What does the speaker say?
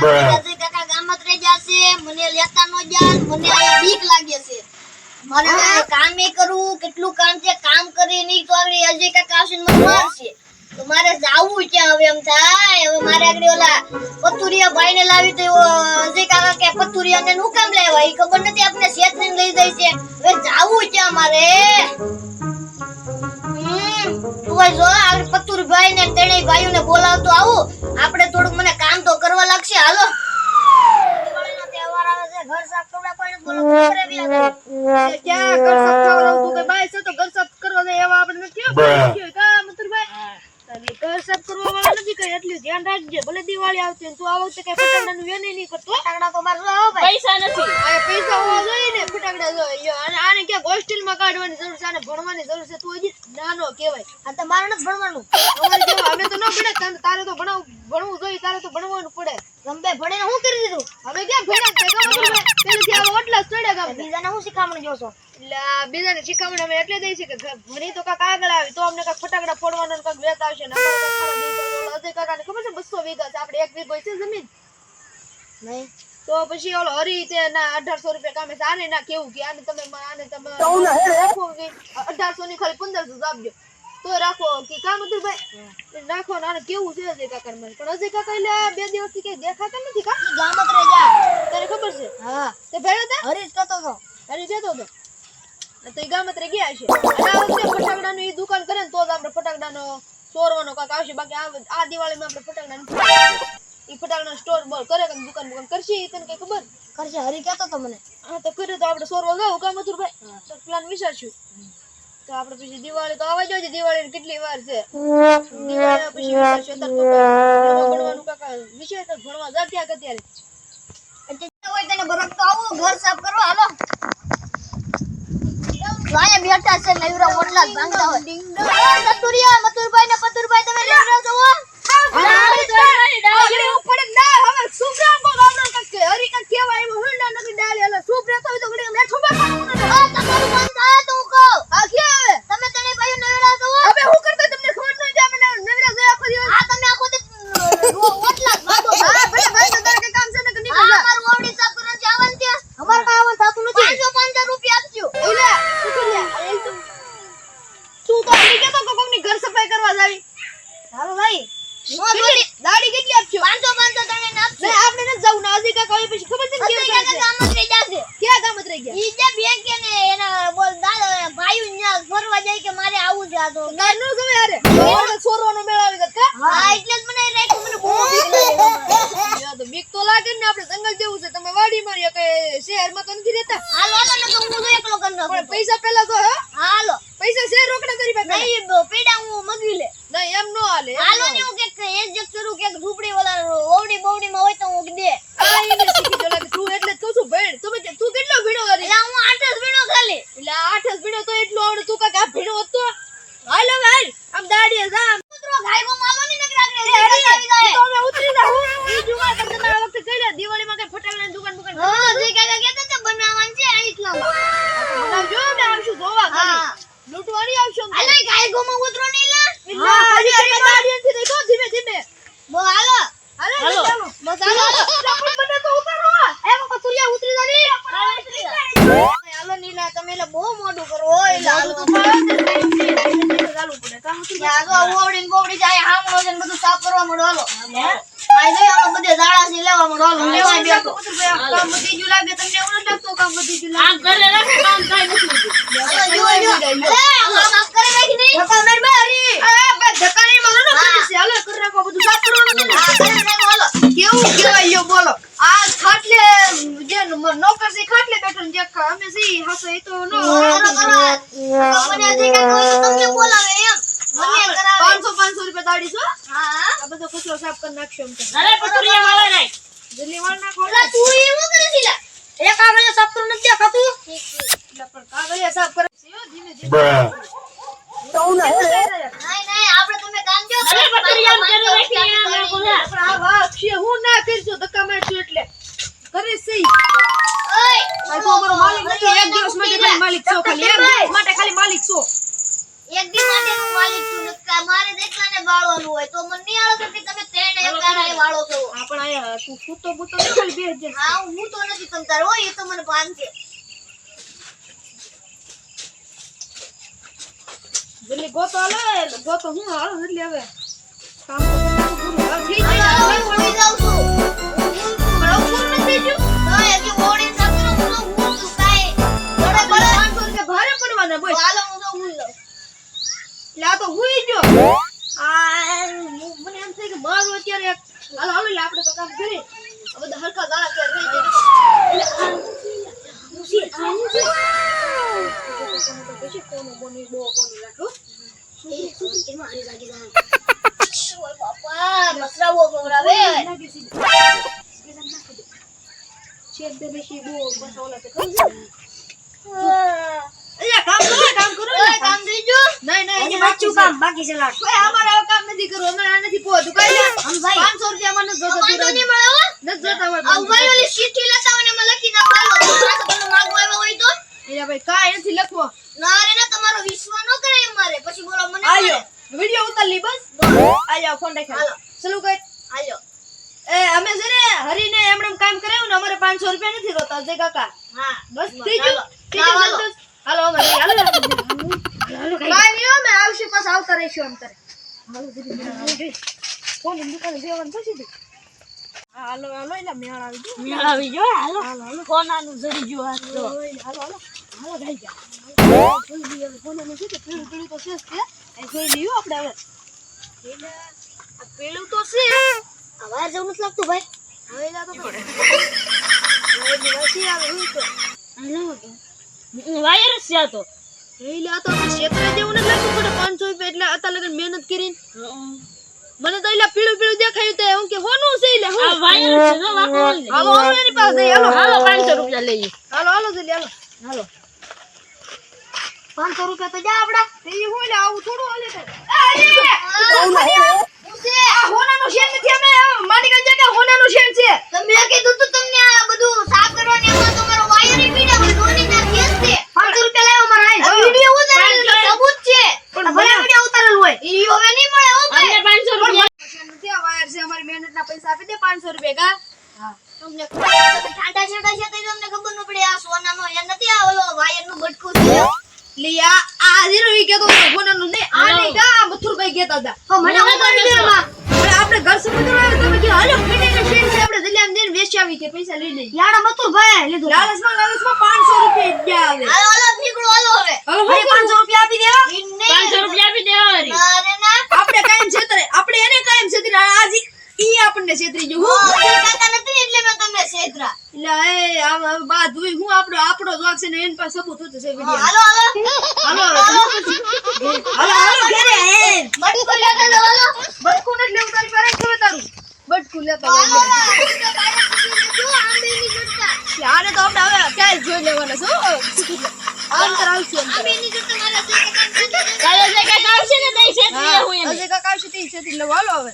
કાકા ગામમાં રહી જશે મને લેતા નો જાય મને બીક લાગે છે. મારે કામે કરવું કેટલું કામ છે કામ કરી નહીં તો આગળ અજય કાકા આવશે મને મારશે તો મારે જાવું ક્યાં હવે એમ થાય? હવે મારે આગળ ઓલા પતુરિયા ભાઈને લાવી તો અજય કાકા કે પતુરિયા ને કામ લેવા એ ખબર નથી આપણે શેત ને લઈ જાય છે. હવે જાવું છે મારે? હમ, તું જો આગળ પતુરભાઈ ને ત્રણેય ભાઈઓને બોલાવતો આવું. પૈસા હોવા જોઈએ ને ફટાકડા જોઈએ અને આને ક્યાંક હોસ્ટેલમાં કાઢવાની જરૂર છે આને ભણવાની જરૂર છે તું હજી નાનો કહેવાય. આ તો મારે નથી ભણવાનું. અમારે જેવા અમે તો ન ભણે તારે- તારે તો ભણાવ ભણવું જોઈએ તારે તો ભણવાનું પડે. રંબે ભણીને હું કરી દીધું? અમે ક્યાં ભણ્યા? છે છે? પહેલેથી આવા ઓટલા ચડ્યા ગામ બીજાને હું શીખામણ જોશો એટલે આ બીજાને શીખામણ અમે એટલે દઈ છીએ કે ભણી તો કાંઈક આગળ આવી તો અમને કાંઈક ફટાકડા ફોડવાનો ને કાંઈક વેત આવશે ને અજય કાકાને ખબર છે? બસો વીઘા છે આપણે એક વીઘો છે જમીન. નહીં. તો પછી ઓલો હરી તે ના અઢારસો રૂપિયા કામે છે. આને ના કેવું કે આને તમે આને તમે અઢારસો ની ખાલી પંદરસો આપજો. તો રાખો કે કામ હતું ભાઈ. નાખો ને આને કેવું છે અજય કાકા મને? પણ અજય કાકા એટલે બે બે દિવસથી કઈ દેખાતા નથી કા ગામ તારે તને ખબર છે? હા. તે ભાઈ હતા હરીશ કહેતો તો. હરી જતો તો. તો એ ગામત્રે ગયા છે અને આ વખતે ફટાકડાનું એ દુકાન કરે ને તો જ આપણે ફટાકડાનો ચોરવાનો કાંક આવશે. બાકી આ દિવાળી દિવાળીમાં આપણે ફટાકડા નથી. ઈ ફટાકડાનો સ્ટોર બોર કરે કે દુકાન દુકાન કરશે ઈ તને કઈ ખબર? કરશે. હરી કહેતો તો મને. હા તો કર્યું તો આપણે સોરવા જાવ કામ હતું ભાઈ? તો પ્લાન વિચારશું. તો આપણે પછી દિવાળી તો આવવા જોઈએ દિવાળી કેટલી વાર છે? દિવાળી પછી વિચારશું. તો ભણવાનું કાકા વિષય તો ભણવા જા ક્યાંક અત્યારે? હોય તને તો આવું ઘર સાફ હાલો. અહીંયા બેઠા છે નૈવરા મોટલા ભાંગતા હોય. કતુરિયા મતુરભાઈ ને પતુરભાઈ તમે જાવી હાલો ભાઈ. દાડી કેટલી આપશો? પાંચસો પાંચસો તને. નહીં આપણે ન જવું ના હજી કાકા આવે પછી ખબર છે કે જ રહી જશે. ક્યાં ગામત રહી ગયા? ઈ જે બેન કે ને એના બોલ દાદા ભાઈ ફરવા જાય કે મારે આવું છે આ તો. ગાર નો ગમે યાર એને છોરવાનો મેળ આવી ગયો કા હા એટલે જ મને રાખ્યું મને બહુ બીક લાગે યા તો બીક તો લાગે જ ને આપણે જંગલ જેવું છે તમે વાડી મારી કે શહેરમાં તો નથી રહેતા હાલો હાલો ને તો હું તો એકલો કરી નાખું. પણ પૈસા પહેલા તો હે હાલો પૈસા શેર રોકડા કરી પાસે નહીં બ- પેડા હું મગવી લે નહીં એમ નો હાલે હાલો ને. હું કે એક જગ કરું કે ઝૂપડી વાળા ઓવડી બોવડી માં હોય તો હું દે. આ એને શીખી જો લાગે તું એટલે જ કહું છું તમે તું કેટલો ભીડો કરી? એટલે હું આઠ જ વીણો ખાલી. એટલે આઠ જ તો આવડે તું બધે લેવા મળો કામ તમને એવું કામ ઘરે રાખે કામ નથી કરી નહીં. ધક્કા માર. આ બે ધક્કા નહીં મારો ને પછી છે. હાલો, કરી નાખો બધું સાફ કરવાનું હા, કરી નાખો, હાલો. કેવું કહેવાય યો બોલો આ ખાટલે જે ન- નોકર છે ખાટલે બેઠો જે ખ- અમે સી હસો એ તો નો કરો, કરો. તો મને આજે તો તમને બોલાવે એમ. મને કરાવે. પાંચસો પાંચસો રૂપિયા દાડી છો હા, હા. આ બધો કચરો સાફ કરી નાખશો અરે પથુરિયા વાળા નહીં. જલ્દી વાળ નાખો તું એવું કરે છે સાફ નથી? પણ સાફ કરે ધીમે. નહીં, નહીં, આપણે તમે અરે રાખી. પણ આ હું ના કરજો ધક્કા મારશું એટલે કરે સહી ઓય, માલિક નથી એક દિવસ માટે ખાલી માલિક છો ખાલી માટે ખાલી માલિક છો એક દી માટે હું માલિક છું મારે દેખલાને વાળવાનું હોય તો મને નહીં આવે કે તમે ત્રણે એક કારાએ વાળો છો. આપણ આયા તું સૂતો બૂતો બૂતો બે જ હા હું તો નથી તમતાર હોય એ તો મને ભાન છે. એટલે ગોતો આલે ગોતો હું હાલ એટલે હવે. કામ તો થઈ જાય હું જાઉં છું. હવે પૂરું નથી થઈ ગયું ના, હજી એટલે આપણે તો કામ કરીએ આ બધા હરખા દાડા ક્યાં રહી જાય એટલે આ હું છે, આ હું છે. કોને તો કહેશે, કોનું બોનું બહુ કોનું રાખો. ઓય બાપા, મસરાવો ખવડાવે. લાગે છે. શેર બે બેસી બહુ પાછા ઓલા છે, ખબર છે? અહીંયા કામ કરો કામ કરો ને. ઓય, કામ થઈ ગયું? નહીં નહીં અહીંયા બાકી છે. બાકી છે લાડ. ઓય, અમારે હવે કામ નથી કરવું અમે આ નથી પોતું કાંઈ ભાઈ. 500 રૂપિયા મને જોતા વાંધો નહીં મળે, હો. નથી જોતા અમારે ઓલી ચિઠ્ઠી લેતા ને એમાં લખી નાખો, હાલો. તમારા તો તમે માગવા આવ્યા હોય તો? એટલે ભાઈ કાંઈ નથી લખવો ના રે ના, તમારો વિશ્વાસ ન કરાય અમારે. પછી બોલો મને આયો વિડિયો ઉતાર લી બસ આયો ફોન રાખો હાલો. ચાલુ કર હાલો. એ અમે છે ને હરીને એમણે કામ કરાવ્યું ને અમારે 500 રૂપિયા નથી રોતા જે કાકા હા. બસ બસ, થઈ ગયું હાલો. ગયું હાલો. હાલો કાંઈ નહીં અમે આવશું પાછા આવતા રહીશું આમ તારે હાલો જલ્દી મેળ આવી ગઈ. ફોનની દુકાને જવાનું થશે ને? હા, હાલો હાલો એટલે મેળ આવી ગયો મેળ આવી ગયો, હાલો. હાલો હાલો કોનાનું જરી ગયું આ હાલો હાલો હાલો ગાઈ જા જોઈ લઈએ હવે કોનાનું છે કે પીળું પીળું તો છે જ એ જોઈ લઈએ આપણે હવે આ પીળું તો છે આ જેવું નથી લાગતું ભાઈ હવે તો હવે દિવસી આવે હું તો વાયર જ છે આ તો. એ આ તો ક્ષેત્ર જેવું નથી લાગતું પડે અત્યારે લગન મહેનત કરીને? મને તો એલા પીળું પીળું દેખાયું તે હું કે હોનું છે એટલે આ હું વાયર છે, જો વાપરો હાલો હાલો એની પાસે હાલો હાલો, 500 રૂપિયા લઈ હાલો હાલો જલ્દી હાલો. હાલો. પાંચસો રૂપિયા તો જા આપડા. એ હું લે આવું થોડું હાલે કાંઈ. આ, એ! આ હોનાનું શેર નથી અમે માની ગઈ છે કે હોનાનું શેર છે તમે કીધું તું તમને આ બધું સાફ કરવાનું એમાં તમારો વાયર ય પીડા હોય ધોની ના કેસ છે 500 રૂપિયા લાવ્યો મારા હાઈ હા. વિડિયો ઉતારેલો છે, સબૂત છે પણ ભલે ભલે- વિડિયો ઉતારેલો હોય ઈ હવે નહીં મળે હો ભાઈ અમને 500 રૂપિયા શેર નથી આ વાયર મહેનતના પૈસા આપી દે 500 રૂપિયા કા? તમને ખબર છે, તમે ઠાંડા છેડા છે તો તમને ખબર ન પડે આ સોનાનો એ નથી આ ઓલો વાયરનું બટકું છે. લી આ આ ઈ કેતો હતો હોનાનું નહીં આ નહીં કા આ મથુરભાઈ કહેતા હતા. હો, મને ઉતારી દે એમાં આપણે ઘર સમજવા આવ્યો તમે કે હાલો ફીટીને શેર છે આપણે જલ્દી આમ જઈને વેચી આવી કે પૈસા લઈ યાડા મતું ભાઈ લીધું. લાલચમાં લાલચમાં 500 રૂપિયા ગયા હાલો હાલો નીકળો હાલો હવે. હવે હું કરું? રૂપિયા આપી દેવા 500 રૂપિયા આપી દેવા વળી. ના રે ના આપણે કાયમ છેતરે આપણે એને કાયમ છેતરી આજ ઈ આપણને છેતરી ગયું? હું જે કાકા નથી એટલે મેં તમને છેતરા. એટલે એ આમ આમ બા ધુઈ હું આપણો આપણો જ વાંક છે ને એની પાસે સબૂત હતું છે વિડિયો. હાલો હાલો. હાલો હવે હાલો. હાલો ઘરે એ બટકું લેતા હાલો. લેવું તારી પાસે તારું. બટકું હાલો. હાલો, તો જો જડતા. આને તો આપણે હવે ક્યાંય જોઈ લેવાના છે હો. અંતર આવશે અંતર. કાલે જે આવશે ને શેઠ લઈ આવું એમ. હા, હજી આવશે તે છેતરી લેવું. હાલો હવે.